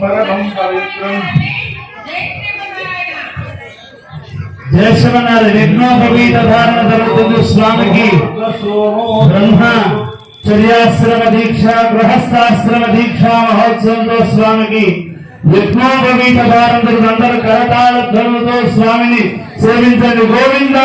పరమం పవిత్రం. ధారణ జరుగుతుంది స్వామికి బ్రహ్మ చర్యాశ్రమ దీక్ష గృహస్థాశ్రమ దీక్ష మహోత్సవంతో స్వామికి యజ్ఞోపవీత ధారణలు అందరూ కరతాళ ధ్వనులతో స్వామిని సేవించండి. గోవింద!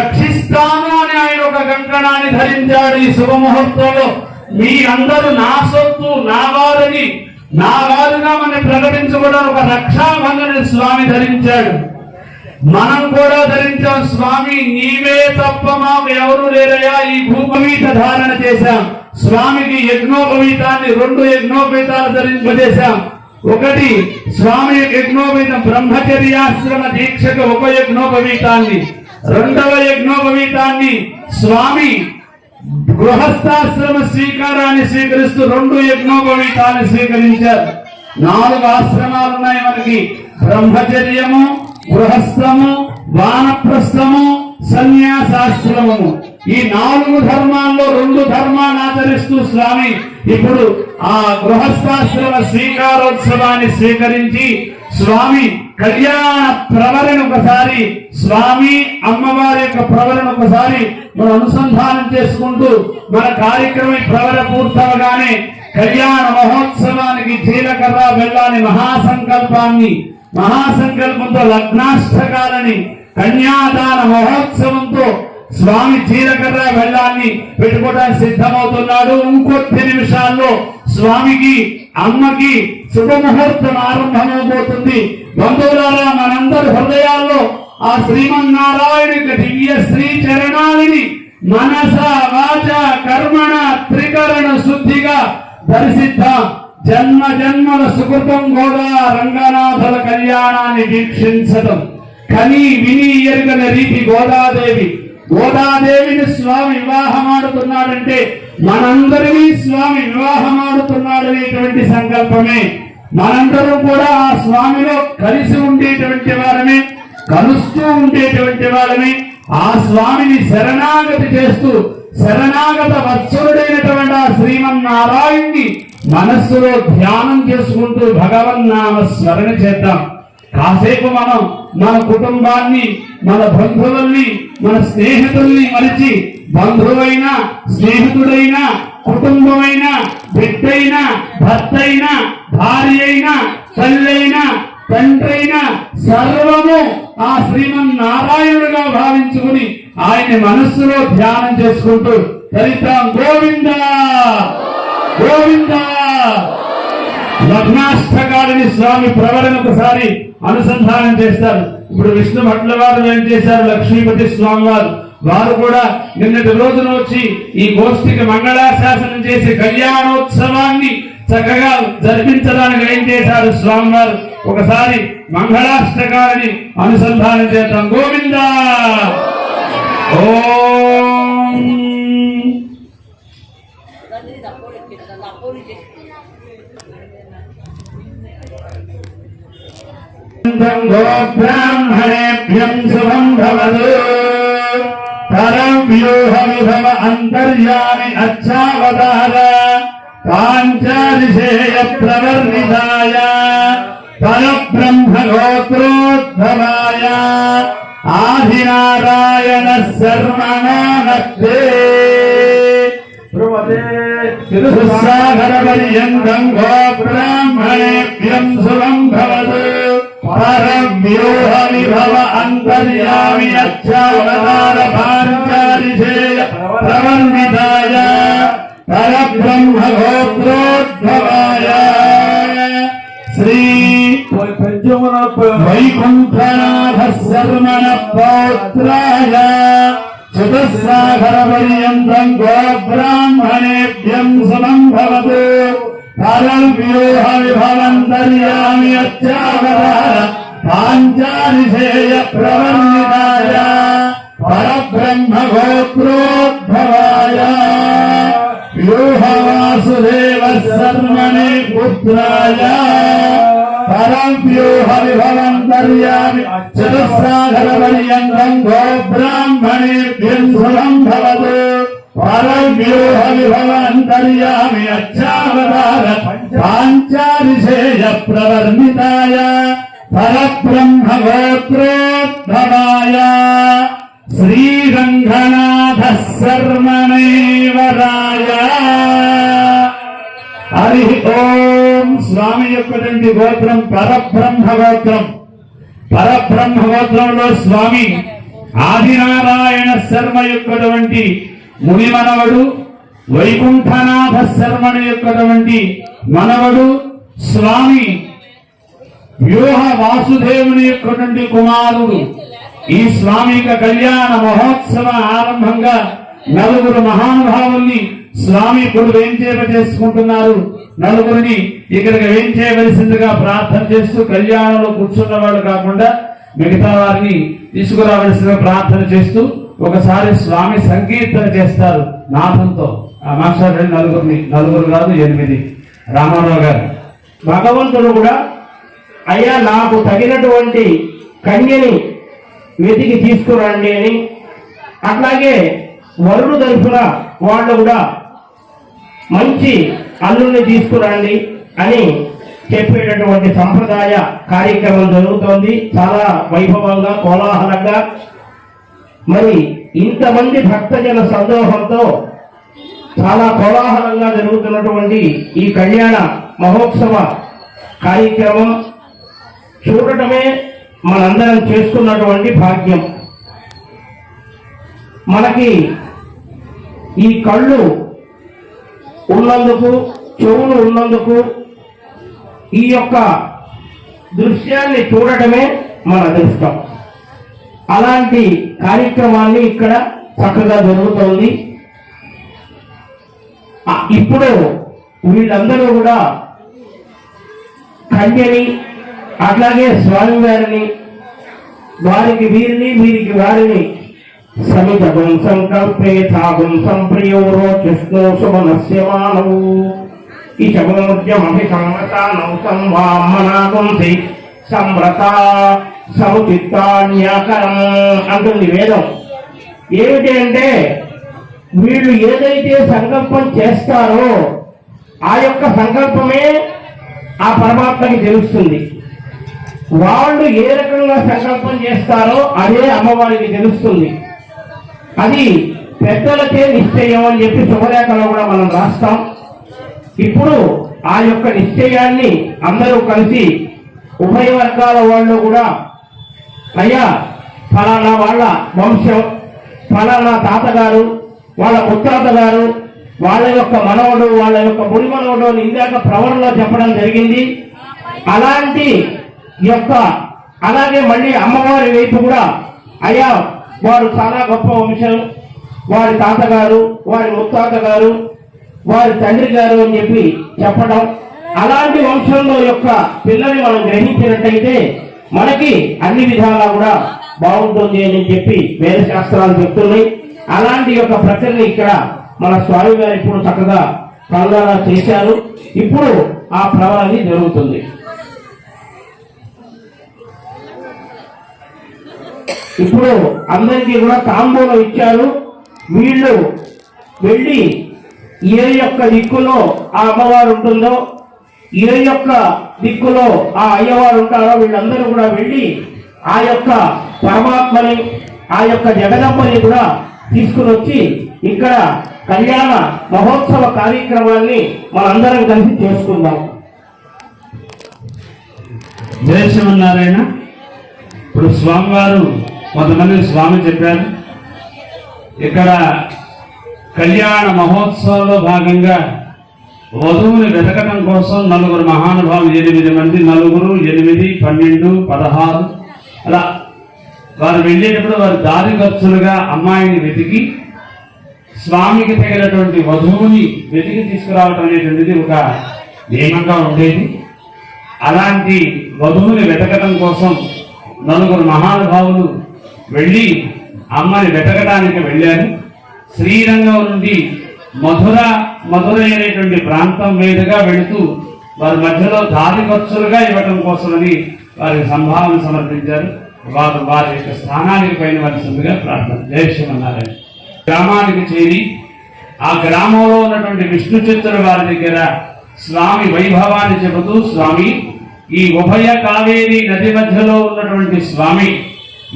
రక్షిస్తాను అని ఆయన ఒక కంకణాన్ని ధరించాడు ఈ శుభముహూర్తంలో. మీ అందరూ నా సొత్తు నా వారిని నా వారుగా మనం ప్రకటించుకోవడానికి ఒక రక్షాబంధన స్వామి ధరించాడు. మనం కూడా ధరించాం స్వామి నీవే తప్ప మాకు ఎవరు లేరయ్యా. ఈ భూపవీత ధారణ చేశాం. స్వామికి యజ్ఞోపవీతాన్ని రెండు యజ్ఞోపవీతాలు ధరింపజేశాం. ఒకటి స్వామి యజ్ఞోపవీతం బ్రహ్మచర్యాశ్రమ దీక్షకు ఒక యజ్ఞోపవీతాన్ని. రెండవ యజ్ఞోపవీతాన్ని స్వామి గృహస్థాశ్రమ స్వీకారాన్ని స్వీకరిస్తూ రెండు యజ్ఞోపవీతాన్ని స్వీకరించారు. నాలుగు ఆశ్రమాలు ఉన్నాయి మనకి. బ్రహ్మచర్యము గృహస్థము వానప్రస్థము సన్యాసాశ్రమము. ఈ నాలుగు ధర్మాల్లో రెండు ధర్మాన్ని ఆచరిస్తూ స్వామి ఇప్పుడు ఆ గృహస్థాశ్రమ స్వీకారోత్సవాన్ని స్వీకరించి స్వామి కళ్యాణ ప్రవరణ ఒకసారి స్వామి అమ్మవారి యొక్క ప్రవరణ ఒకసారి మనం అనుసంధానం చేసుకుంటూ మన కార్యక్రమం ప్రవర పూర్తవగానే కళ్యాణ మహోత్సవానికి జీలకర్ర వెళ్ళాని మహాసంకల్పాన్ని మహాసంకల్పంతో లగ్నాష్టకాలని కన్యాదాన మహోత్సవంతో స్వామి జీలకర్ర వెళ్ళాన్ని పెట్టుకోవడానికి సిద్ధమవుతున్నాడు. ఇంకొద్ది నిమిషాల్లో స్వామికి అమ్మకి శుభముహూర్తం ఆరంభమవబోతుంది. బంధువులారా మనందరి హృదయాల్లో ఆ శ్రీమన్నారాయణ దివ్య శ్రీ చరణాలని మనస వాచ కర్మణ త్రికరణ శుద్ధిగా దర్శిద్దాం. జన్మ జన్మల సుకృతం కూడా రంగనాథుల కళ్యాణాన్ని వీక్షించడం కని విని ఎరుగని రీతి గోదాదేవి గోదాదేవిని స్వామి వివాహమాడుతున్నాడంటే మనందరినీ స్వామి వివాహమాడుతున్నాడనేటువంటి సంకల్పమే. మనందరం కూడా ఆ స్వామిలో కలిసి ఉండేటువంటి వారమే కలుస్తూ ఉండేటువంటి వారమే. ఆ స్వామిని శరణాగతి చేస్తూ శరణాగత వత్సరుడైనటువంటి ఆ శ్రీమన్నారాయణ్ణి మనస్సులో ధ్యానం చేసుకుంటూ భగవన్నామ స్మరణ చేద్దాం. కాసేపు మనం మన కుటుంబాన్ని మన బంధువుల్ని మన స్నేహితుల్ని మరిచి బంధువైనా స్నేహితుడైనా కుటుంబమైనా బిడ్డైనా భర్త అయినా భార్య అయినా తండ్రి తండ్రైనా సర్వము ఆ శ్రీమన్నారాయణుడుగా భావించుకుని ఆయన మనస్సులో ధ్యానం చేసుకుంటూ చరిత్రం గోవింద! గోవింద! లగ్నాష్టకాలని స్వామి ప్రవరణ ఒకసారి అనుసంధానం చేస్తారు. ఇప్పుడు విష్ణు భట్ల వారు ఏం చేశారు? లక్ష్మీపతి స్వామి వారు. వారు కూడా నిన్నటి రోజున వచ్చి ఈ గోష్ఠికి మంగళాశాసనం చేసే కళ్యాణోత్సవాన్ని చక్కగా జరిపించడానికి ఏం చేశారు స్వామి వారు? ఒకసారి మంగళాష్టకాన్ని అనుసంధానం చేద్దాం. గోవింద! ఓ ब्राह्मणेभ्यं शुभं भवतु परं व्यूह विभव अन्तर्यामि अच्छावतार पाञ्चादिशेय प्रवर्णिताय परब्रह्मगोत्रोद्भवाय आदिनारायण शर्मणो नक्ते तिरुसागरपर्यन्तं गो ब्राह्मणेभ्यं शुभं भवतु పరం వ్యూహ విభవ అంతర్యామి అక్షవతార భాంచారిషేయ ప్రవర్ణితాయ పరబ్రహ్మ గోత్రోద్భవాయ శ్రీ వైకుంఠనాథ శర్మణ పౌత్రాయ చతుస్సాగర పర్యంతం గోబ్రాహ్మణేభ్యం సమం భవతు కాలం విరోహ విభవంతర్యామి అత్యాగత పాంచాలిషేయ ప్రవర్ణితాయ పరబ్రహ్మ గోత్రోద్భవాయ విరోహ వాసుదేవ సర్మణి పుత్రాయ. పరం వ్యూహ విభవంతర్యామి చతుస్సాగర పర్యంతం గోబ్రాహ్మణేభ్యం సురం భవతు. विभवन्तर्यामि अच्छावतार पाञ्चादिशेय प्रवर्णिताय परब्रह्म गोत्रोद्भवाय శ్రీరంగనాథ శర్మణేవరాయ హరి ఓం స్వామి యొక్కటువంటి గోత్రం పరబ్రహ్మ గోత్రం పరబ్రహ్మ గోత్రంలో స్వామి ఆదినారాయణ శర్మ యొక్కటువంటి ముని మనవడు వైకుంఠనాథ శర్మణ యొక్కటువంటి మనవడు స్వామి వ్యూహ వాసుదేవుని యొక్కటువంటి కుమారుడు. ఈ స్వామి యొక్క కళ్యాణ మహోత్సవ ఆరంభంగా నలుగురు మహానుభావుల్ని స్వామి ఇప్పుడు వేంచేప చేసుకుంటున్నారు? నలుగురిని ఇక్కడికి వేంచేయవలసిందిగా ప్రార్థన చేస్తూ కళ్యాణంలో కూర్చున్నవాడు కాకుండా మిగతా వారిని తీసుకురావలసిన ప్రార్థన చేస్తూ ఒకసారి స్వామి సంకీర్తన చేస్తారు నాథంతో. ఆ మాస్టర్ నలుగురిని నలుగురు కాదు ఎనిమిది. రామారావు గారు. భగవంతుడు కూడా అయ్యా నాకు తగినటువంటి కన్యని వెతికి తీసుకురండి అని. అట్లాగే వరుడు తరఫున వాళ్ళు కూడా మంచి అల్లుల్ని తీసుకురండి అని చెప్పేటటువంటి సంప్రదాయ కార్యక్రమం జరుగుతోంది. చాలా వైభవంగా కోలాహలంగా మరి ఇంతమంది భక్తజన సందోహంతో చాలా కోలాహలంగా జరుగుతున్నటువంటి ఈ కళ్యాణ మహోత్సవ కార్యక్రమం చూడటమే మనందరం చేసుకున్నటువంటి భాగ్యం. మనకి ఈ కళ్ళు ఉన్నందుకు చెవులు ఉన్నందుకు ఈ యొక్క దృశ్యాన్ని చూడటమే మన అదృష్టం. అలాంటి కార్యక్రమాన్ని ఇక్కడ చక్కగా జరుగుతోంది. ఇప్పుడు వీళ్ళందరూ కూడా కన్యని అట్లాగే స్వామివారిని వారికి వీరిని వీరికి వారిని సమితగం సంకల్పే తాగం సంప్రియోరో కృష్ణో సుమనస్య మానవు ఈ శమోద్యమభి సంవతానౌ సంవామనాగుంసి సంవ్రత. సముచిత్తాన్యాకరం అంటుంది వేదం. ఏమిటి అంటే వీళ్ళు ఏదైతే సంకల్పం చేస్తారో ఆ యొక్క సంకల్పమే ఆ పరమాత్మకి తెలుస్తుంది. వాళ్ళు ఏ రకంగా సంకల్పం చేస్తారో అదే అమ్మవారికి తెలుస్తుంది. అది పెద్దలకే నిశ్చయం అని చెప్పి శుభలేఖలో కూడా మనం రాస్తాం. ఇప్పుడు ఆ యొక్క నిశ్చయాన్ని అందరూ కలిసి ఉభయ వర్గాల వాళ్ళు కూడా అయ్యా ఫలానా వాళ్ళ వంశం ఫలానా తాతగారు వాళ్ళ ముత్తాత గారు వాళ్ళ యొక్క మనవడు వాళ్ళ యొక్క ముడి మనవడు అని ఇందాక ప్రవరణలో చెప్పడం జరిగింది. అలాంటి యొక్క అలాగే మళ్ళీ అమ్మవారి వైపు కూడా అయ్యా వారు చాలా గొప్ప వంశం. వారి తాతగారు వారి ముత్తాత గారు వారి తండ్రి గారు అని చెప్పి చెప్పడం. అలాంటి వంశంలో యొక్క పిల్లని మనం గ్రహించినట్టయితే మనకి అన్ని విధాలా కూడా బాగుంటుంది అని చెప్పి వేద శాస్త్రాలు చెప్తున్నాయి. అలాంటి యొక్క ప్రక్రియని ఇక్కడ మన స్వామి గారు ఇప్పుడు చక్కగా కనుగొన చేశారు. ఇప్పుడు ఆ ప్రవరణ జరుగుతుంది. ఇప్పుడు అందరికీ కూడా తాంబూలం ఇచ్చారు. వీళ్ళు వెళ్ళి ఏ యొక్క దిక్కులో ఆ అమ్మవారు ఉంటుందో ఏ యొక్క దిక్కులో ఆ అయ్యవారు ఉంటారో వీళ్ళందరూ కూడా వెళ్ళి ఆ యొక్క పరమాత్మని ఆ యొక్క జగదంబని కూడా తీసుకుని వచ్చి ఇక్కడ కళ్యాణ మహోత్సవ కార్యక్రమాన్ని మనందరం కలిసి చేసుకుందాం. జయ ఇప్పుడు స్వామివారు కొంతమంది స్వామి చెప్పారు. ఇక్కడ కళ్యాణ మహోత్సవంలో భాగంగా వధువుని వెతకటం కోసం నలుగురు మహానుభావులు ఎనిమిది మంది నలుగురు ఎనిమిది పన్నెండు పదహారు. అలా వారు వెళ్ళేటప్పుడు వారు దారి ఖర్చులుగా అమ్మాయిని వెతికి స్వామికి తగినటువంటి వధువుని వెతికి తీసుకురావటం అనేటువంటిది ఒక నియమంగా ఉండేది. అలాంటి వధువుని వెతకటం కోసం నలుగురు మహానుభావులు వెళ్ళి అమ్మని వెతకడానికి వెళ్ళారు. శ్రీరంగం నుండి మధుర మధుర అనేటువంటి ప్రాంతం మీదుగా వెళుతూ వారి మధ్యలో దారి ఖర్చులుగా ఇవ్వటం కోసమని వారికి సంభావన సమర్పించారు. వారు వారి యొక్క స్థానానికి పైన వలసిందిగా ప్రార్థన. జయశ్రీమన్నారాయణ గ్రామానికి చేరి ఆ గ్రామంలో ఉన్నటువంటి విష్ణు చిత్తుల వారి దగ్గర స్వామి వైభవాన్ని చెబుతూ స్వామి ఈ ఉభయ కావేరి నది మధ్యలో ఉన్నటువంటి స్వామి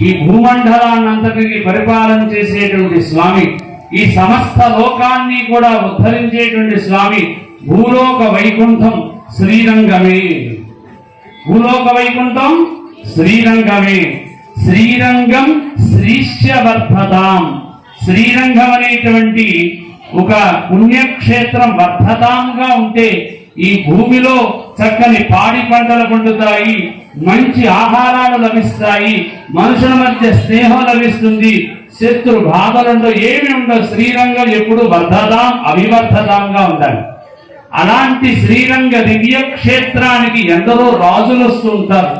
ఈ భూమండలాన్నంతటికి పరిపాలన చేసేటువంటి స్వామి ఈ సమస్త లోకాన్ని కూడా ఉద్ధరించేటువంటి స్వామి భూలోక వైకుంఠం శ్రీరంగమే. భూలోక వైకుంఠం శ్రీరంగమే. శ్రీరంగం శ్రీశ్యవర్ధతాం. శ్రీరంగం అనేటువంటి ఒక పుణ్యక్షేత్రం వర్ధతాంగా ఉంటే ఈ భూమిలో చక్కని పాడి పంటలు పండుతాయి మంచి ఆహారాలు లభిస్తాయి మనుషుల మధ్య స్నేహం లభిస్తుంది శత్రు బాధలుండో ఏమి ఉండవు. శ్రీరంగం ఎప్పుడు వర్ధదాం అవివర్ధదాంగా ఉండాలి. అలాంటి శ్రీరంగ దివ్య క్షేత్రానికి ఎందరో రాజులు వస్తుంటారు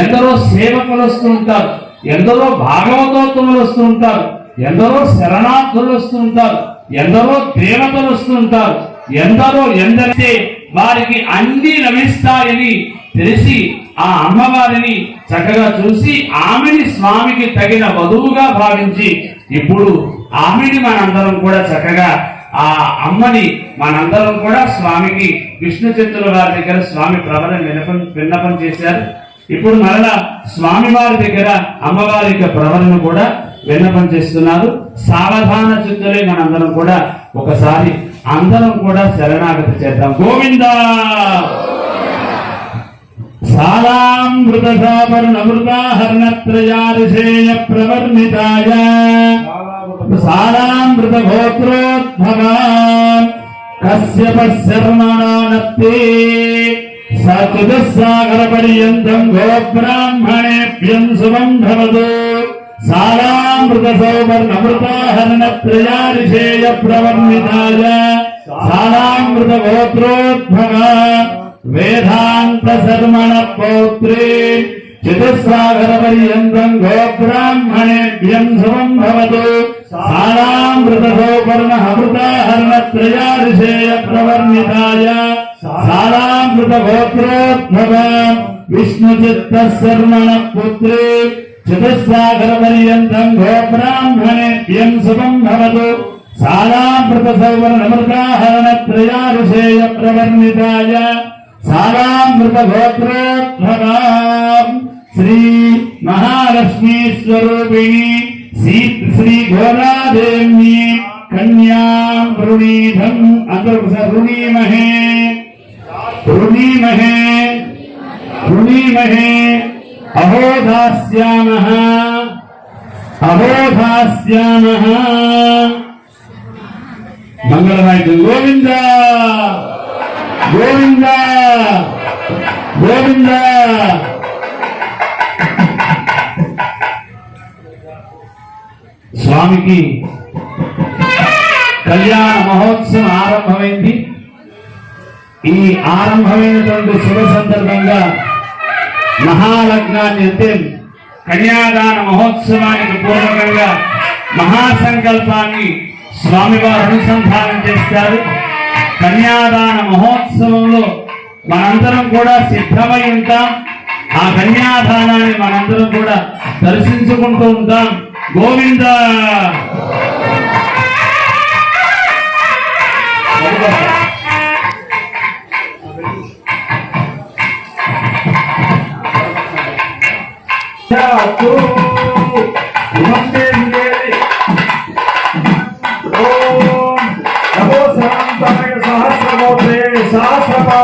ఎందరో సేవకులు వస్తుంటారు ఎందరో భాగవతోత్తములు వస్తుంటారు ఎందరో శరణార్థులు వస్తుంటారు ఎందరో దేవతలు వస్తుంటారు ఎందరో ఎందరైతే వారికి అన్ని లభిస్తాయని తెలిసి ఆ అమ్మవారిని చక్కగా చూసి ఆమెని స్వామికి తగిన వధువుగా భావించి ఇప్పుడు ఆమెని మనందరం కూడా చక్కగా ఆ అమ్మని మనందరం కూడా స్వామికి విష్ణు చంద్రుల వారి దగ్గర స్వామి ప్రబల వినపం విన్నపం చేశారు. ఇప్పుడు మరలా స్వామి వారి దగ్గర అమ్మవారి యొక్క ప్రవరను కూడా విన్నపం చేస్తున్నారు. సావధాన చిత్తులే మనందరం కూడా ఒకసారి అందరం కూడా శరణాగతి చేద్దాం. గోవిందా! సాలామృతసాపర్ణమృతాహరణత్రయారిషేయ ప్రవర్ణితాయ సారామృతగోత్రోద్భవాన్ కశ్యప శర్మణానత్తే సతుసాగర పర్యంతం గోబ్రాహ్మణేభ్యం శుభం భవతు సారామృత సౌవర్ణమృతాహరణ త్రయారిషేయ ప్రవర్ణితాయ సారామృత పౌత్రే చతుస్సాగర పర్యంతం గోబ్రాహ్మణేభ్యం శుభం భవతు. సారామృతోపర్ణ సౌవర్ణ అమృతాహరణ ప్రవర్ణితాయ సారామృత గోత్రోద్భవ విష్ణు చిత్త శర్మణ పుత్రే చతుస్సాగర పర్యంతం గోబ్రాహ్మణేభ్యం శుభం భవతు. సారామృత సౌవర్ణమృతాహరణ త్రయారుషేయ ప్రవర్ణితాయ सारामृतभोत्रोद्भवाम् श्री महालक्ष्मी स्वरूपिणी श्री घोरादेवी कन्याम् वृणीधम् अन्तर्वृणीमहे वृणीमहे वृणीमहे अहो दास्यामः अहो दास्यामः मङ्गलवाद्यं गोविन्द గోవింద! గోవింద! స్వామికి కళ్యాణ మహోత్సవం ఆరంభమైంది. ఈ ఆరంభమైనటువంటి శుభ సందర్భంగా మహాలగ్నాన్ని అంటే కన్యాదాన మహోత్సవానికి పూర్వకంగా మహాసంకల్పాన్ని స్వామివారు అనుసంధానం చేస్తారు. కన్యాదాన మహోత్సవంలో మనందరం కూడా సిద్ధమై ఉంటాం. ఆ కన్యాదానాన్ని మనందరం కూడా దర్శించుకుంటూ ఉంటాం. గోవింద! చాతు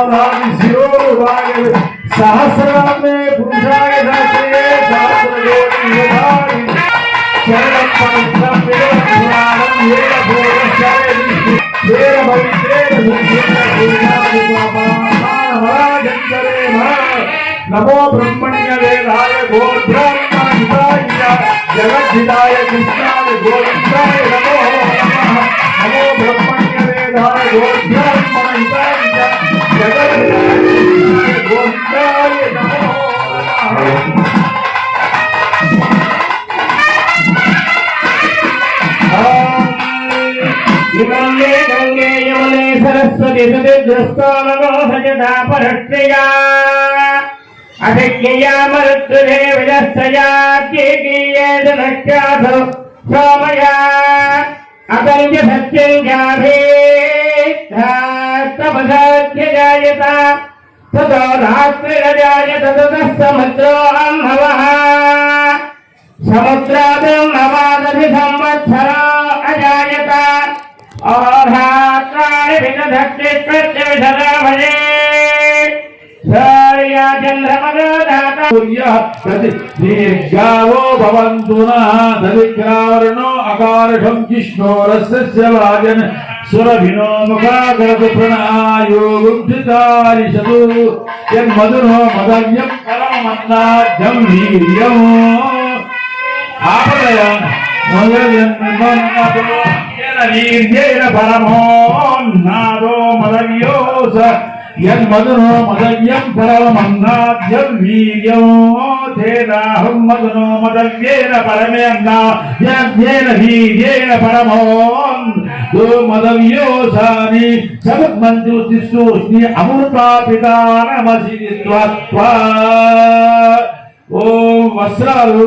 సహస్రపాదాని శిరోరువాగే సహస్రామే పురుషాయ సహస్రే సహస్రకోటి యుధాని శరణం పవిత్రం వేద పురాణం వేద భోగశాలి వేద పవిత్రేణ సుఖేన పూజాది పాపానామరాజంతరే నమో బ్రహ్మణ్య వేదాయ గోబ్రాహ్మణితాయ జగద్ధితాయ కృష్ణాయ గోవిందాయ నమో నమః నమో బ్రహ్మణ్య వేదాయ నమః ఇమల్లే గంగే యమునే సరస్వతి సుదిగ్రస్తానో భజతా పరక్షయా అధిక్యయా మరుత్తుదే విజస్తయా కేకీయేత నష్టాథో సోమయా అకంజ ततो रात्रिरजायत ततः समुद्रो अम्भवः समुद्रा ब्रह्मवादभि संवत्सरो अजायत औरात्राणि विदधत्तिकृत्यविधदा दीर्घावो भवन्तु नः। दलिग्रावर्णो अकार्षम् जिष्णोरस्य वाजन्। కిష్ణోరస్య వాజన్ యన్మధునో మదవ్యం పరమన్నాద్యం వీర్యం ఆపదయ వీర్యేన పరమోన్నాదో మదవ్యోస యన్మధునో మదవ్యం పరమన్నాద్యం వీర్యం మధునో మదవ్యేన పరమేన్న యజ్ఞేన వీర్యేన పరమోన్. దో మదవ్యోసాని జగద్మంజు తిష్టోష్ణి అమృతాపితానమసి త్వత్వా వస్త్రాలు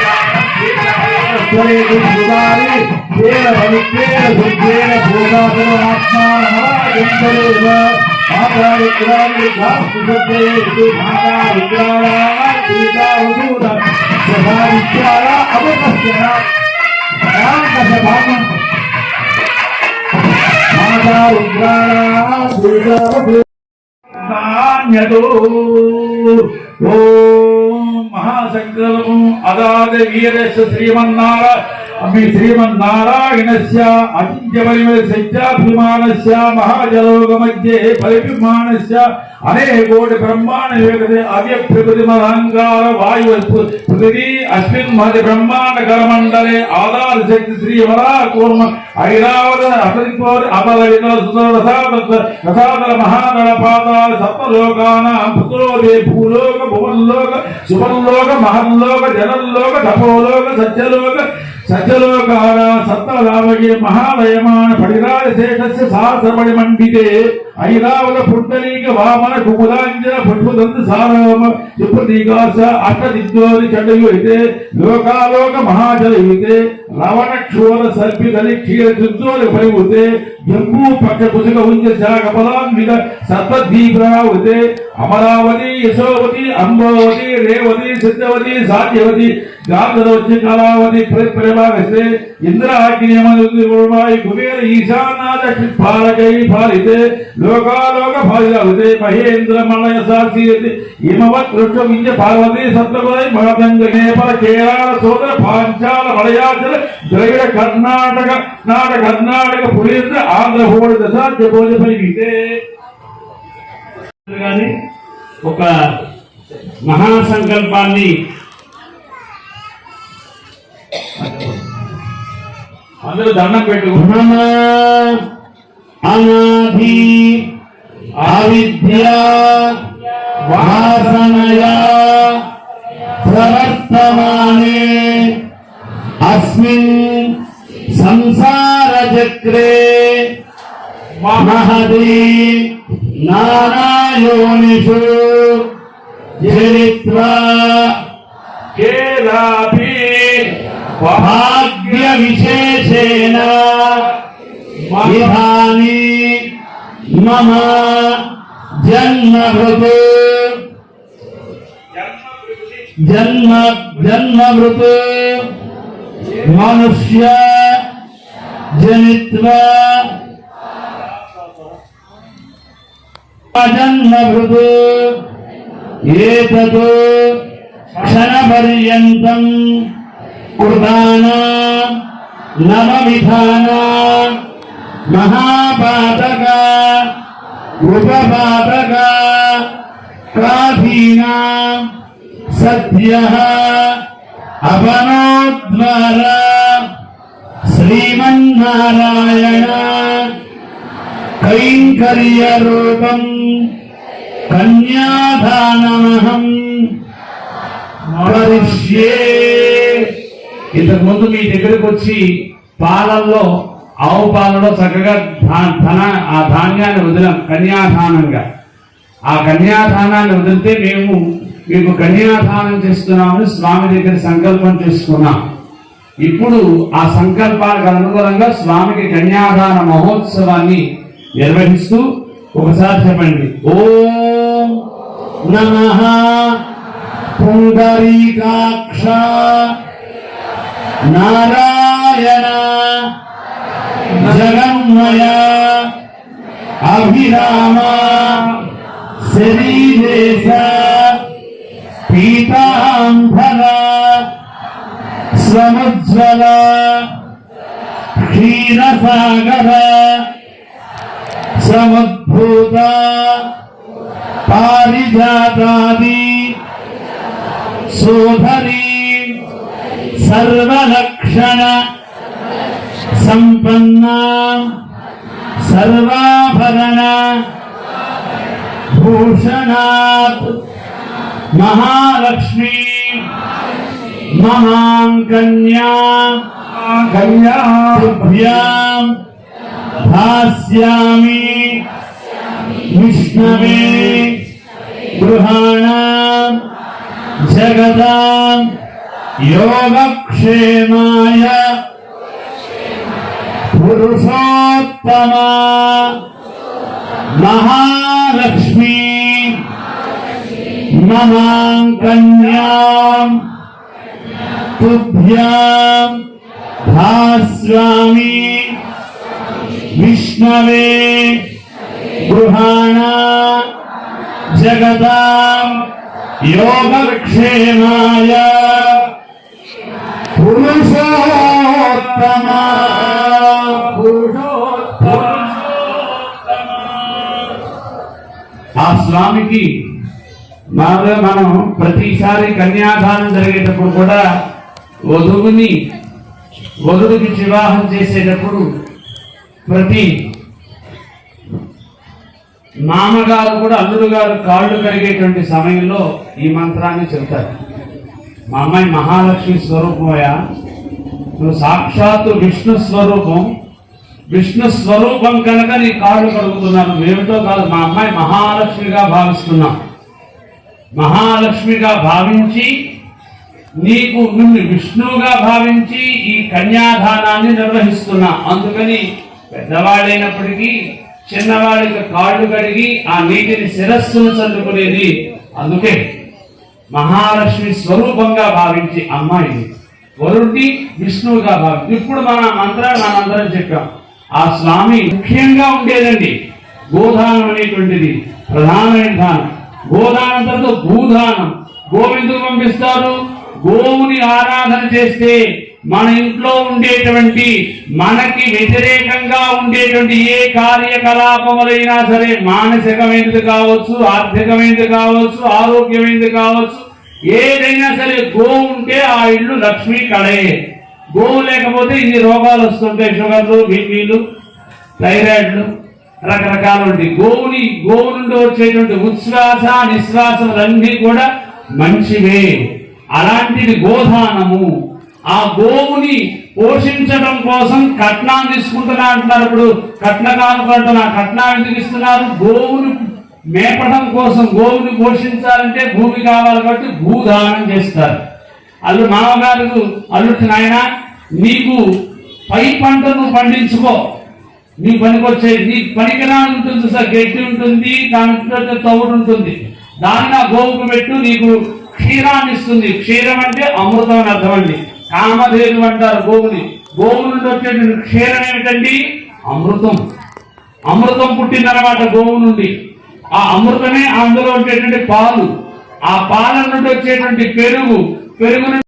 अक्षरे दुर्भुवाले तेन भवित्रेण शुद्धेन भोगातरो विकास आधारित्रां के भागा विद्राणा सीता वधूर सभा विद्यारा अवपस्यना रामकसभागम् माता रुद्राणा सीता वधूर ो மகாசங்கல்பம் அதாத வீரச ஸ்ரீமன்னாராயண మీ శ్రీమన్నారాయణస్య అచింత్యపరిమళ సత్యాభిమానస్య మహాజలోక మధ్యే పరిభిమానస్య అనేకోటి బ్రహ్మాండ యోగతే అవ్యప్రకృతి వాయు పృథివీ అస్మిన్ మహతి బ్రహ్మాండ కరమండలే ఆధార శక్తి శ్రీ వరా కూర్మ ఐరావత అసరిపోరి అబల వినల మహాగణ రసాదల రసాదల పాదాల సప్తలోకానాం పుత్రోదే భూలోక భువన్లోక సువర్లోక మహల్లోక జనంలోక తపోలోక సత్యలోక సత్యలోకాన సప్తలావగే మహాలయమాన పడిరాజశేషస్య సహస్రపడి మండితే ఐరావత పుండరీక వామన కుముదాంజన పుష్పదంత సారమ విప్రదీకాస అష్టదిద్యోని చండయుయితే లోకాలోక మహాజలయుయితే లవణ క్షోర సర్పి గలి క్షీర దుద్దోని పరివుతే జంబూ పక్ష కుసుక ఉంజ శాఖ పదాన్విత సత్వదీప్రావుతే అమరావతి యశోవతి అంబావతి రేవతి సిద్ధవతి సాధ్యవతి గాంధరవతి కళావతి ప్రేమాగస్తే ఇంద్రాగ్నియమనుమాయి కుబేర ఈశానాథ పాలకై పాలితే లోకాలోక పాలితే మహేంద్ర మలయ సాక్షియతి ఇమవత్ వృక్ష వింజ పార్వతి సప్తపదై మహదంగ నేపల కేరళ సోదర పాంచాల మలయాచల ద్రవిడ కర్ణాటక నాట కర్ణాటక పురేంద్ర ఆంధ్ర భూమి దశాధ్య భోజపై వితే కానీ ఒక మహాసంకల్పాన్ని అందరూ దండం పెట్టు అనాధి అవిద్య వాసనయా ప్రవర్తమానే అస్మిన్ సంసార చక్రే మహది నానాయోనిషు జనిత్వా కేరాపి భాగ్య విశేషేణ इधानि मम जन्म वृत् जन्म जन्म वृत् मनुष्य जनित्वा। अजन्म वृत् एतत् क्षणपर्यन्तम् कृताना नवविधाना మహాపాతక ఉపపాతక ప్రాధీనా సద్య అపనోద్వార శ్రీమన్నారాయణ కైంకర్య రూపం కన్యాదానమహం కరిష్యే ఇంతకు మీ దగ్గరకు వచ్చి పాలల్లో ఆవు పాలలో చక్కగా ధా- ధన ఆ ధాన్యాన్ని వదిలాం కన్యాదానంగా. ఆ కన్యాదానాన్ని వదిలితే మేము మీకు కన్యాదానం చేస్తున్నామని స్వామి దగ్గర సంకల్పం చేసుకున్నాం. ఇప్పుడు ఆ సంకల్పాలకు అనుగుణంగా స్వామికి కన్యాదాన మహోత్సవాన్ని నిర్వహిస్తూ ఒకసారి చెప్పండి. ఓం నమ పుండరీకాక్ష నారాయణ జగన్మయ అభిరామ శరీరేశ పీతాంబర సముజ్వల క్షీరసాగర సముద్భూత పారిజాతాది సోధరి సర్వలక్షణ సంపన్న సర్వాభరణ భూషణాత్ మహాలక్ష్మి మహాంకన్యా కన్యా తుభ్యాం భాస్యామి విష్ణవే గృహాణ జగదాం యోగక్షేమాయ పురుషోత్తమ మహాలక్ష్మి మమాంకన్యాం తుభ్యాం భాస్వామి విష్ణవే గృహాణ జగదాం యోగక్షేమాయ పురుషోత్తమ స్వామికి మామూలుగా మనం ప్రతిసారి కన్యాదానం జరిగేటప్పుడు కూడా వధువుని వధువుకి వివాహం చేసేటప్పుడు ప్రతి మామగారు కూడా అల్లుడు గారు కాళ్ళు కరిగేటువంటి సమయంలో ఈ మంత్రాన్ని చెబుతారు. మా అమ్మాయి మహాలక్ష్మి స్వరూపమయ్యా నువ్వు సాక్షాత్తు విష్ణు స్వరూపం విష్ణు స్వరూపం కనుక నీ కాళ్ళు కడుగుతున్నాను. మేమితో కాదు మా అమ్మాయి మహాలక్ష్మిగా భావిస్తున్నాం. మహాలక్ష్మిగా భావించి నీకు నిన్ను విష్ణువుగా భావించి ఈ కన్యాదానాన్ని నిర్వహిస్తున్నా. అందుకని పెద్దవాడైనప్పటికీ చిన్నవాడికి కాళ్ళు కడిగి ఆ నీటిని శిరస్సును చల్లుకునేది. అందుకే మహాలక్ష్మి స్వరూపంగా భావించి అమ్మాయిని వరుణ్ణి విష్ణువుగా భావించి. ఇప్పుడు మన మంత్రాలు మనందరం చెప్పాం. ఆ స్వామి ముఖ్యంగా ఉండేదండి. గోదానం అనేటువంటిది ప్రధానమైన దానం గోదానం తర్వాత భూదానం గోవిందుకు పంపిస్తారు. గోవుని ఆరాధన చేస్తే మన ఇంట్లో ఉండేటువంటి మనకి వ్యతిరేకంగా ఉండేటువంటి ఏ కార్యకలాపములైనా సరే మానసికమైనది కావచ్చు ఆర్థికమైనది కావచ్చు ఆరోగ్యమైనది కావచ్చు ఏదైనా సరే గో ఉంటే ఆ ఇల్లు లక్ష్మీ కళయే. గోవు లేకపోతే ఇన్ని రోగాలు వస్తుంటాయి షుగర్లు బీపీలు థైరాయిడ్లు రకరకాలు ఉంటాయి. గోవుని గోవు నుండి వచ్చేటువంటి ఉచ్ఛ్వాస నిశ్వాసములన్నీ కూడా మంచివే. అలాంటిది గోధానము. ఆ గోవుని పోషించడం కోసం కట్నాన్ని తీసుకుంటున్నా అంటున్నారు ఇప్పుడు. కట్న కానుకుంటున్నా కట్నం ఎందుకు ఇస్తున్నారు? గోవుని మేపడం కోసం గోవుని పోషించాలంటే భూమి కావాలి కాబట్టి భూదానం చేస్తారు. అల్లు మామగారు అల్లుటి నాయన నీకు పై పంటను పండించుకో. నీ పనికొచ్చే నీ పనికిరా ఉంటుంది సార్ గడ్డి ఉంటుంది దాని తవుడు ఉంటుంది. దాన్ని ఆ గోవుకు పెట్టు నీకు క్షీరాన్ని ఇస్తుంది. క్షీరం అంటే అమృతం అని అర్థం అండి. కామధేను అంటారు గోవుని. గోవు నుండి వచ్చేటువంటి క్షీరం ఏమిటండి? అమృతం. అమృతం తర్వాత గోవు నుండి. ఆ అమృతమే అందులో ఉండేటువంటి పాలు. ఆ పాల నుండి వచ్చేటువంటి పెరుగు. పెరుగు నుండి